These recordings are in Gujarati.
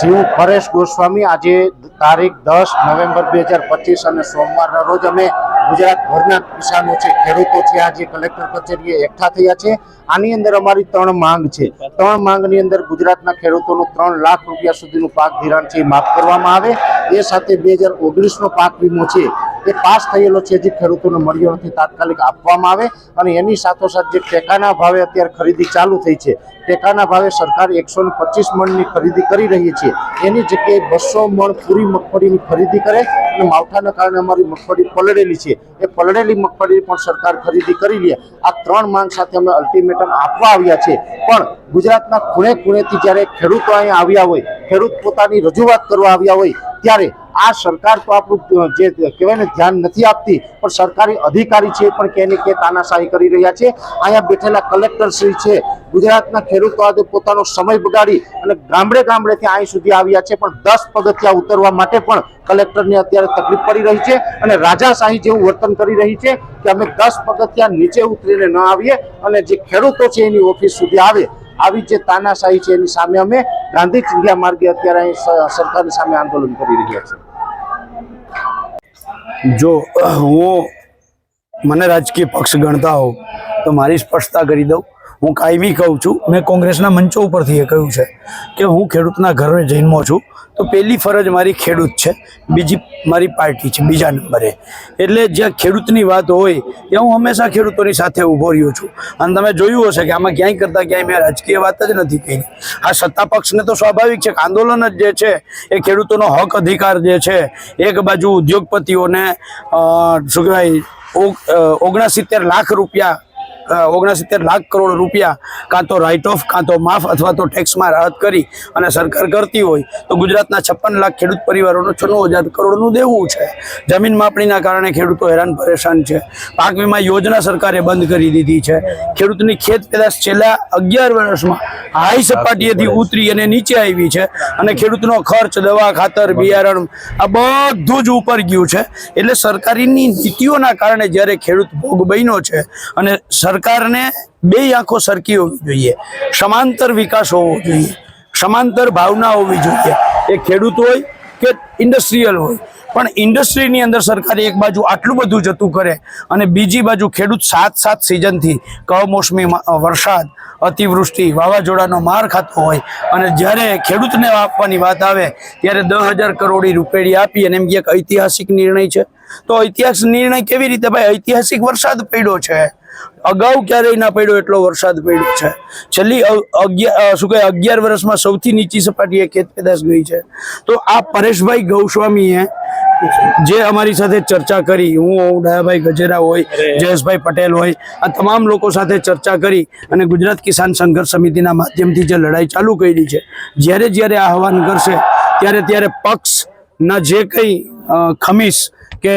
શિવ પરેશ ગોસ્વામી, આજે તારીખ દસ નવેમ્બર બે હજાર પચીસ અને સોમવારના રોજ અમે ગુજરાતભરના કિસાનો છે, ખેડૂતો છે, આજે કલેક્ટર કચેરીએ એકઠા થયા છે. આની અંદર અમારી ત્રણ માંગ છે. ત્રણ માંગની અંદર ગુજરાતના ખેડૂતોનું ત્રણ લાખ રૂપિયા સુધીનું પાક ધિરાણ છે માફ કરવામાં આવે. એ સાથે બે હજાર ઓગણીસનો પાક વીમો છે. એ પાસ થયેલો છે, જે ખેડૂતોને મળ્યો નથી, તાત્કાલિક આપવામાં આવે અને એની સાથોસાથ જે ટેકાના ભાવે અત્યારે ખરીદી ચાલુ થઈ છે, ટેકાના ભાવે સરકાર એકસો ને પચીસ મણની ખરીદી કરી રહી છે. એની જગ્યાએ બસો મણ પૂરી મગફળીની ખરીદી કરે અને માવઠાના કારણે અમારી મગફળી પલળેલી છે. એ પલળેલી મગફળી પણ સરકાર ખરીદી કરી લે. આ ત્રણ માંગ સાથે અમે અલ્ટિમેટમ આપવા આવ્યા છે. પણ ગુજરાતના ખૂણે ખૂણેથી જ્યારે ખેડૂતો અહીંયા આવ્યા હોય, ખેડૂત પોતાની રજૂઆત કરવા આવ્યા હોય, ત્યારે આ સરકાર તો આપણું જે કહેવાય ને ધ્યાન નથી આપતી, પણ સરકારી અધિકારી છે પણ કે એની કે તાનાશાહી કરી રહ્યા છે. અહીંયા બેઠેલા કલેક્ટર શ્રી છે. ગુજરાતના ખેડૂતો આજે પોતાનો સમય બગાડી અને ગામડે ગામડેથી અહીં સુધી આવ્યા છે, પણ દસ પગથિયા ઉતરવા માટે પણ કલેક્ટરને અત્યારે તકલીફ પડી રહી છે અને રાજાશાહી જેવું વર્તન કરી રહી છે કે અમે દસ પગથિયા નીચે ઉતરીને ન આવીએ અને જે ખેડૂતો છે એની ઓફિસ સુધી આવે. આવી જે તાનાશાહી છે એની સામે અમે ગાંધી ચિંધ્યા માર્ગે અત્યારે અહીં સરકારની સામે આંદોલન કરી રહ્યા છીએ. જો હું મને રાજકીય પક્ષ ગણતા હોઉં, તો મારી સ્પષ્ટતા કરી દઉં. હું કાયમી કહું છું. મેં કોંગ્રેસના મંચો ઉપરથી એ કહ્યું છે કે હું ખેડૂતના ઘરે જન્મો છું. તો પહેલી ફરજ મારી ખેડૂત છે. બીજી મારી પાર્ટી છે, બીજા નંબરે. એટલે જ્યાં ખેડૂતની વાત હોય, ત્યાં હું હંમેશા ખેડૂતોની સાથે ઊભો રહ્યો છું. અને તમે જોયું હશે કે આમાં ક્યાંય કરતાં ક્યાંય મેં રાજકીય વાત જ નથી કરી. આ સત્તા પક્ષને તો સ્વાભાવિક છે કે આંદોલન જ જે છે, એ ખેડૂતોનો હક અધિકાર જે છે, એક બાજુ ઉદ્યોગપતિઓને શું કહેવાય ઓગણસિત્તેર લાખ રૂપિયા ઓગણસિત્તેર લાખ કરોડ રૂપિયા કાં તો રાઇટ ઓફ કાં તો માફ અથવા તો ટેક્સમાં રાહત કરી અને સરકાર કરતી હોય તો ગુજરાતના છપ્પન લાખ ખેડૂત પરિવારોનું છન્નું હજાર કરોડનું દેવું છે. જમીન માપણીના કારણે ખેડૂતો હેરાન પરેશાન છે. પાક વીમા યોજના સરકારે બંધ કરી દીધી છે. ખેડૂતની ખેત પેદાશ છેલ્લા અગિયાર વર્ષમાં હાઈ સપાટીએથી ઉતરી અને નીચે આવી છે અને ખેડૂતનો ખર્ચ, દવા, ખાતર, બિયારણ આ બધું જ ઉપર ગયું છે. એટલે સરકારીની નીતિઓના કારણે જ્યારે ખેડૂત ભોગ બન્યો છે અને સરકારને બે આંખો સરખી હોવી જોઈએ. સમાંતર વિકાસ હોવો જોઈએ. સમાંતર ભાવના હોવી જોઈએ. એ ખેડૂત હોય કે ઇન્ડસ્ટ્રીયલ હોય. પણ ઇન્ડસ્ટ્રીની અંદર સરકારે એક બાજુ આટલું બધું જતું કરે અને બીજી બાજુ ખેડૂત સાત સાત સિઝનથી કમોસમી વરસાદ, અતિવૃષ્ટિ, વાવાઝોડાનો માર ખાતો હોય અને જ્યારે ખેડૂતને આપવાની વાત આવે ત્યારે દસ હજાર કરોડી રૂપેડી આપી અને એમ કે કે ઐતિહાસિક નિર્ણય છે. તો ઐતિહાસિક નિર્ણય કેવી રીતે? ભાઈ, ઐતિહાસિક વરસાદ પડ્યો છે. અગાઉ ક્યારેય ના પડ્યો એટલો વરસાદ પડ્યો છે. છેલ્લી અગિયાર શું કહે અગિયાર વર્ષમાં સૌથી નીચી સપાટીએ ખેત પેદાશ ગઈ છે. તો આ પરેશભાઈ ગૌસ્વામીએ જે અમારી સાથે ચર્ચા કરી હું હોઉં દયાભાઈ ગજેરા હોય જયેશભાઈ પટેલ હોય આ તમામ લોકો સાથે ચર્ચા કરી અને ગુજરાત કિસાન સંઘર્ષ સમિતિના માધ્યમથી જે લડાઈ ચાલુ કરી છે જ્યારે જ્યારે આહવાન કરશે ત્યારે ત્યારે પક્ષના જે કંઈ ખમીસ કે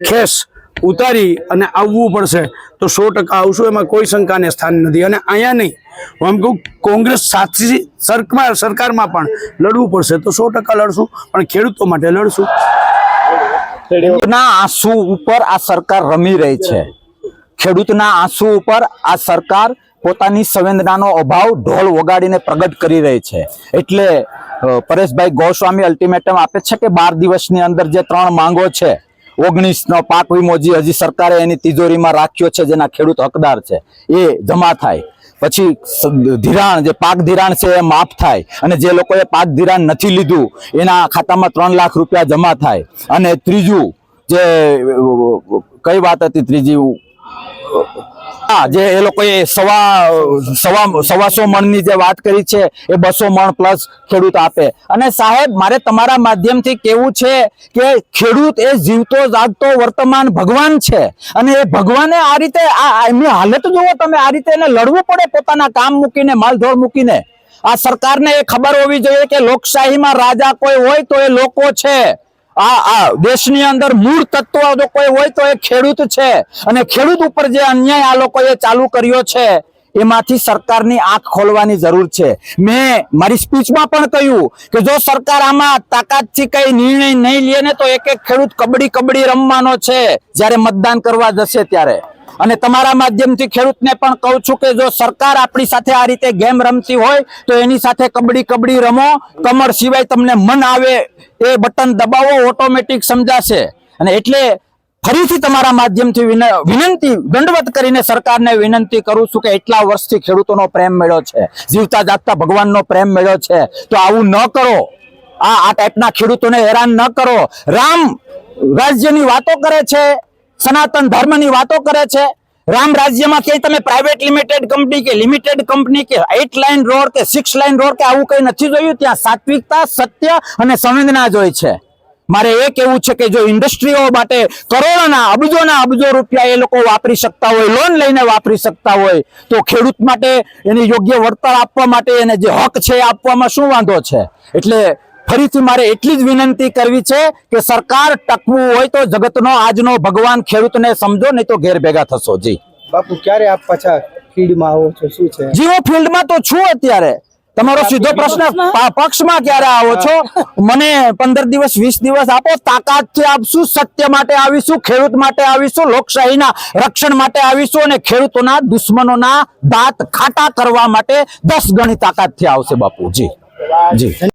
ખેસ ઉતારી અને આવવું પડશે. તો સો ટકા આવશું, એમાં કોઈ શંકાને સ્થાન નથી. અને અહીંયા નહીં એમ કહું, કોંગ્રેસ સાચી સરકાર સરકારમાં પણ લડવું પડશે. તો સો ટકા લડશું, પણ ખેડૂતો માટે લડશું. ખેડૂતના આંસુ ઉપર આ સરકાર રમી રહી છે. ખેડૂતના આંસુ ઉપર આ સરકાર પોતાની સંવેદનાનો અભાવ ઢોલ વગાડીને પ્રગટ કરી રહી છે. એટલે પરેશભાઈ ગોસ્વામી અલ્ટિમેટમ આપે છે કે બાર દિવસની અંદર જે ત્રણ માંગો છે ઓગણીસ નો પાક વીમો જે હજી સરકારે એની તિજોરીમાં રાખ્યો છે, જેના ખેડૂત હકદાર છે, એ જમા થાય. પછી ધિરાણ, જે પાક ધિરાણ છે, એ માફ થાય. અને જે લોકોએ પાક ધિરાણ નથી લીધું, એના ખાતામાં ત્રણ લાખ રૂપિયા જમા થાય. અને ત્રીજું, જે કઈ વાત હતી ત્રીજી? હા, જે એ લોકોએ સવા સવા સવાસો મણની જે વાત કરી છે, એ બસો મણ પ્લસ ખેડૂત આપે. અને સાહેબ, મારે તમારા માધ્યમથી કેવું છે કે ખેડૂત એ જીવતો, જાગતો વર્તમાન ભગવાન છે. અને એ ભગવાને આ રીતે, આ એમની હાલત જુઓ તમે, આ રીતે એને લડવું પડે પોતાના કામ મૂકીને માલધોળ મૂકીને. આ સરકારને એ ખબર હોવી જોઈએ કે લોકશાહીમાં રાજા કોઈ હોય તો એ લોકો છે. આ આ દેશની અંદર મૂળ તત્વ જો કોઈ હોય તો એ ખેડૂત છે. અને ખેડૂત ઉપર જે અન્યાય આ લોકોએ ચાલુ કર્યો છે એમાંથી સરકારની આંખ ખોલવાની જરૂર છે. મેં મારી સ્પીચમાં પણ કહ્યું કે જો સરકાર આમાં તાકાતથી કઈ નિર્ણય નહીં લે ને તો એક એક ખેડૂત કબડ્ડી કબડ્ડી રમવાનો છે, જ્યારે મતદાન કરવા જશે ત્યારે. અને તમારા માધ્યમથી ખેડૂતને પણ કહું છું કે જો સરકાર આપણી સાથે આ રીતે ગેમ રમતી હોય, તો એની સાથે કબડ્ડી કબડ્ડી રમો. કમર સિવાય તમને મન આવે એ બટન દબાવો, ઓટોમેટિક સમજાશે. અને એટલે ફરીથી તમારા માધ્યમથી વિન- વિનંતી, દંડવત કરીને સરકારને વિનંતી કરું છું કે એટલા વર્ષથી ખેડૂતોનો પ્રેમ મેળ્યો છે, જીવતા જાગતા ભગવાનનો પ્રેમ મેળ્યો છે. તો આવું ન કરો. આ આ ટાઈપના ખેડૂતોને હેરાન ન કરો. રામ રાજ્યની વાતો કરે છે, સનાતન ધર્મની વાતો કરે છે. રામ રાજ્યમાં ક્યાંય તમે પ્રાઇવેટ લિમિટેડ કંપની કે લિમિટેડ કંપની કે એટ લાઇન રોડ કે સિક્સ લાઇન રોડ કે આવું કઈ નથી જોયું? ત્યાં સાત્વિકતા, સત્ય અને સંવેદના જ હોય છે. મારે એ કેવું છે કે જો ઇન્ડસ્ટ્રીઓ માટે કરોડોના અબજોના અબજો રૂપિયા એ લોકો વાપરી શકતા હોય લોન લઈને વાપરી શકતા હોય તો ખેડૂત માટે એને યોગ્ય વળતર આપવા માટે એને જે હક છે આપવામાં શું વાંધો છે? એટલે ફરીથી મારે એટલી જ વિનંતી કરવી છે કે સરકાર ટકવું હોય તો જગતનો આજનો ભગવાન ખેડૂતને સમજો નહીં તો ઘેર ભેગા થશો. જી. બાપુ ક્યારે આપ પાછા ફિલ્ડમાં આવો છો? શું છે? જી ફિલ્ડમાં તો છું અત્યારે. તમારો સીધો પ્રશ્ન પક્ષમાં ક્યારે આવો છો? મને પંદર દિવસ વીસ દિવસ આપો તાકાતથી આપશું સત્ય માટે આવીશું ખેડૂત માટે આવીશું લોકશાહીના રક્ષણ માટે આવીશું અને ખેડૂતોના દુશ્મનોના દાંત ખાટા કરવા માટે દસ ગણી તાકાતથી આવશે બાપુ જી જી.